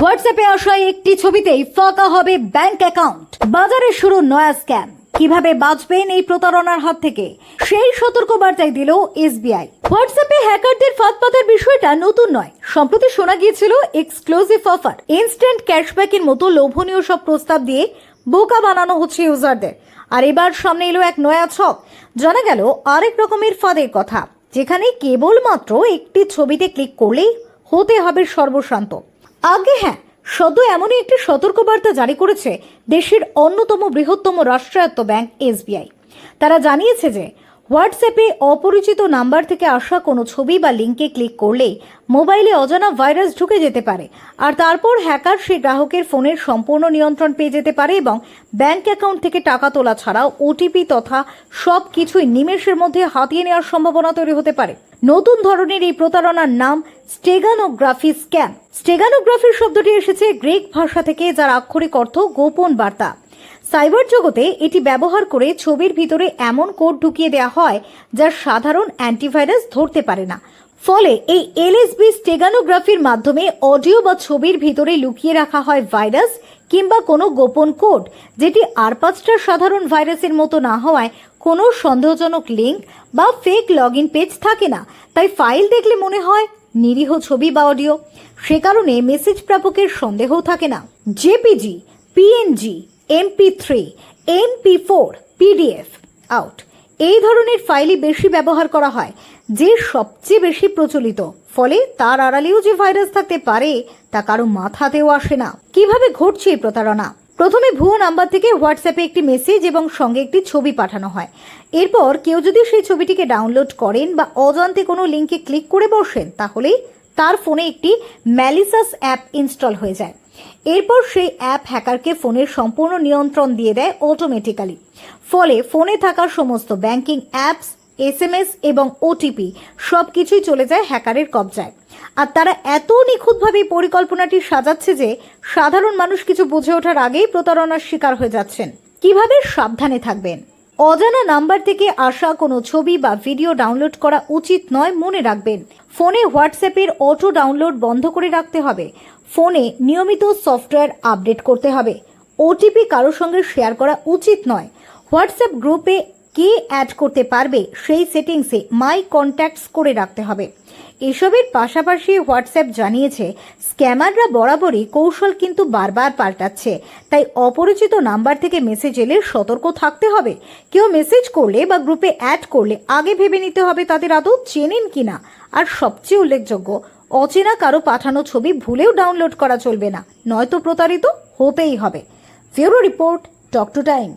হোয়াটসঅ্যাপে আসা একটি ছবিতেই ফাঁকা হবে ব্যাংক অ্যাকাউন্ট। বাজারে শুরু নয়া স্ক্যাম। কীভাবে বাঁচবেন এই প্রতারণার হাত থেকে? সেই সতর্কবার্তাই দিল এসবিআই। হোয়াটসঅ্যাপে হ্যাকারদের ফাঁদ পাতার বিষয়টা নতুন নয়। সম্প্রতি শোনা গিয়েছিল এক্সক্লুসিভ অফার। ইনস্ট্যান্ট ক্যাশব্যাকের মতো লোভনীয় সব প্রস্তাব দিয়ে বোকা বানানো হচ্ছে ইউজারদের। আর এবার সামনে এলো এক নয়া ছক। জানা গেল আরেক রকমের ফাঁদের কথা, যেখানে কেবলমাত্র একটি ছবিতে ক্লিক করলেই হতে হবে সর্বশান্ত। আগে হ্যাঁ সদ্য এমনই একটি সতর্কবার্তা জারি করেছে দেশের অন্যতম বৃহত্তম রাষ্ট্রায়ত্ত ব্যাংক এসবিআই। তারা জানিয়েছে যে হোয়াটসঅ্যাপে অপরিচিত নাম্বার থেকে আসা কোনো ছবি বা লিঙ্কে ক্লিক করলে মোবাইলে অজানা ভাইরাস ঢুকে যেতে পারে। আর তারপর হ্যাকার সেই গ্রাহকের ফোনের সম্পূর্ণ নিয়ন্ত্রণ পেয়ে যেতে পারে এবং ব্যাংক অ্যাকাউন্ট থেকে টাকা তোলা ছাড়াও ওটিপি তথা সব কিছুই নিমেষের মধ্যে হাতিয়ে নেওয়ার সম্ভাবনা তৈরি হতে পারে। নতুন ধরনের এই প্রতারণার নাম স্টেগানোগ্রাফি স্ক্যাম। স্টেগানোগ্রাফির শব্দটি এসেছে গ্রিক ভাষা থেকে, যার আক্ষরিক অর্থ গোপন বার্তা। সাইবার জগতে এটি ব্যবহার করে ছবির ভিতরে এমন কোড ঢুকিয়ে দেওয়া হয় যা সাধারণ অ্যান্টিভাইরাস ধরতে পারে না। ফলে এই এলএসবি স্টেগানোগ্রাফির মাধ্যমে অডিও বা ছবির ভিতরে লুকিয়ে রাখা হয় ভাইরাস কিংবা কোনো গোপন কোড, যেটি আর পাঁচটা সাধারণ ভাইরাসের মতো না হওয়ায় কোনো সন্দেহজনক লিঙ্ক বা ফেক লগ ইন পেজ থাকে না। তাই ফাইল দেখলে মনে হয় নিরীহ ছবি বা অডিও। সে কারণে মেসেজ প্রাপকের সন্দেহও থাকে না। JPG, PNG MP three MP four PDF out এই ধরনের ফাইলই বেশি ব্যবহার করা হয়, যে সবচেয়ে বেশি প্রচলিত। ফলে তার আড়ালেও যে ভাইরাস থাকতে পারে, তা কারও মাথাতেও আসে না। কীভাবে ঘটছে এই প্রতারণা? প্রথমে ভুয়ো নাম্বার থেকে হোয়াটসঅ্যাপে একটি মেসেজ এবং সঙ্গে একটি ছবি পাঠানো হয়। এরপর কেউ যদি সেই ছবিটিকে ডাউনলোড করেন বা অজান্তে কোনো লিঙ্কে ক্লিক করে বসেন, তাহলেই তার ফোনে একটি ম্যালিসাস অ্যাপ ইনস্টল হয়ে যায়। এরপর সেই অ্যাপ হ্যাকারকে ফোনের সম্পূর্ণ নিয়ন্ত্রণ দিয়ে দেয় অটোমেটিক্যালি ফলে ফোনে থাকা সমস্ত ব্যাংকিং অ্যাপস, এসএমএস এবং ওটিপি সব কিছুই চলে যায় হ্যাকারের কবজায়। আর তারা এত নিখুঁতভাবে পরিকল্পনাটি সাজাচ্ছে যে সাধারণ মানুষ কিছু বুঝে ওঠার আগেই প্রতারণার শিকার হয়ে যাচ্ছেন। কীভাবে সাবধানে থাকবেন? অজানা নাম্বার থেকে আসা কোনো ছবি বা ভিডিও ডাউনলোড করা উচিত নয় মনে রাখবেন। ফোনে হোয়াটসঅ্যাপের অটো ডাউনলোড বন্ধ করে রাখতে হবে। ফোনে নিয়মিত সফটওয়্যার আপডেট করতে হবে। ওটিপি কারোর সঙ্গে শেয়ার করা উচিত নয়। হোয়াটসঅ্যাপ গ্রুপে কে অ্যাড করতে পারবে সেই সেটিংসে মাই কন্ট্যাক্টস করে রাখতে হবে। এসবের পাশাপাশি হোয়াটসঅ্যাপ জানিয়েছে স্ক্যামাররা বরাবরই কৌশল কিন্তু বারবার পাল্টাচ্ছে, তাই অপরিচিত নাম্বার থেকে মেসেজ এলে সতর্ক থাকতে হবে। কেউ মেসেজ করলে বা গ্রুপে অ্যাড করলে আগে ভেবে নিতে হবে তাদের আদৌ চেনেন কিনা। আর সবচেয়ে উল্লেখযোগ্য, অচেনা কারও পাঠানো ছবি ভুলেও ডাউনলোড করা চলবে না, নয়তো প্রতারিত হতেই হবে। ফিউরো রিপোর্ট টক টু টাইম